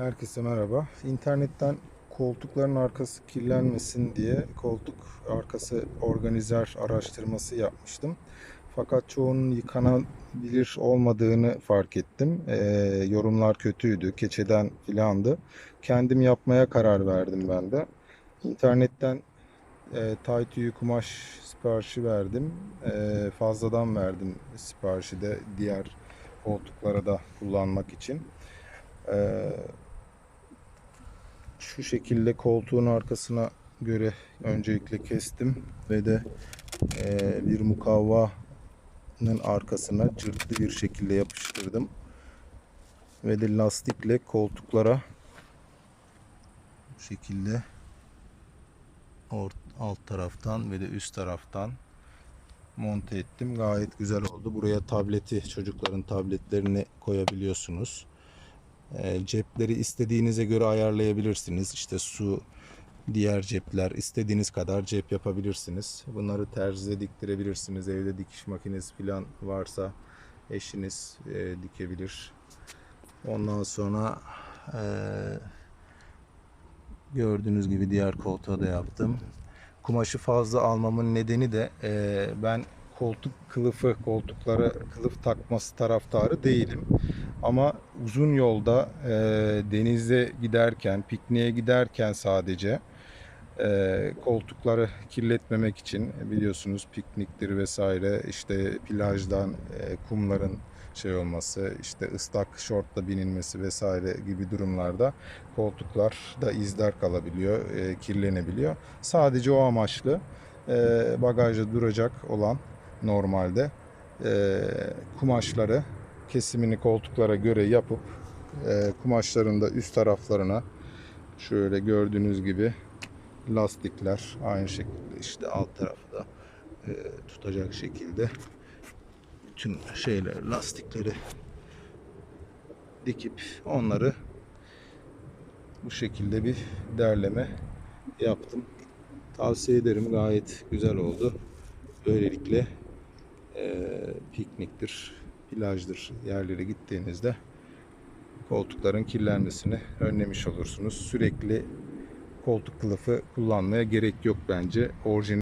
Herkese merhaba. İnternetten koltukların arkası kirlenmesin diye koltuk arkası organizer araştırması yapmıştım. Fakat çoğunun yıkanabilir olmadığını fark ettim. Ee, yorumlar kötüydü, keçeden filandı. Kendim yapmaya karar verdim ben de. İnternetten e, tay tüyü kumaş siparişi verdim. E, fazladan verdim siparişi de diğer koltuklara da kullanmak için. Ee, şu şekilde koltuğun arkasına göre öncelikle kestim ve de e, bir mukavvanın arkasına cırtlı bir şekilde yapıştırdım. Ve de lastikle koltuklara bu şekilde alt taraftan ve de üst taraftan monte ettim. Gayet güzel oldu. Buraya tableti, çocukların tabletlerini koyabiliyorsunuz. E, cepleri istediğinize göre ayarlayabilirsiniz. İşte su, diğer cepler istediğiniz kadar cep yapabilirsiniz. Bunları terzide diktirebilirsiniz. Evde dikiş makinesi falan varsa eşiniz e, dikebilir. Ondan sonra e, gördüğünüz gibi diğer koltuğa da yaptım. Kumaşı fazla almamın nedeni de e, ben koltuk kılıfı, koltuklara kılıf takması taraftarı değilim. Ama uzun yolda e, denize giderken, pikniğe giderken sadece e, koltukları kirletmemek için biliyorsunuz pikniktir vesaire işte plajdan e, kumların şey olması işte ıslak şortla binilmesi vesaire gibi durumlarda koltuklarda izler kalabiliyor, e, kirlenebiliyor. Sadece o amaçlı e, bagajda duracak olan normalde e, kumaşları kesimini koltuklara göre yapıp e, kumaşların da üst taraflarına şöyle gördüğünüz gibi lastikler aynı şekilde işte alt tarafı da e, tutacak şekilde bütün şeyler lastikleri dikip onları bu şekilde bir derleme yaptım. Tavsiye ederim gayet güzel oldu. Böylelikle e, pikniktir, plajdır yerlere gittiğinizde koltukların kirlenmesini önlemiş olursunuz. Sürekli koltuk kılıfı kullanmaya gerek yok bence. Orijinal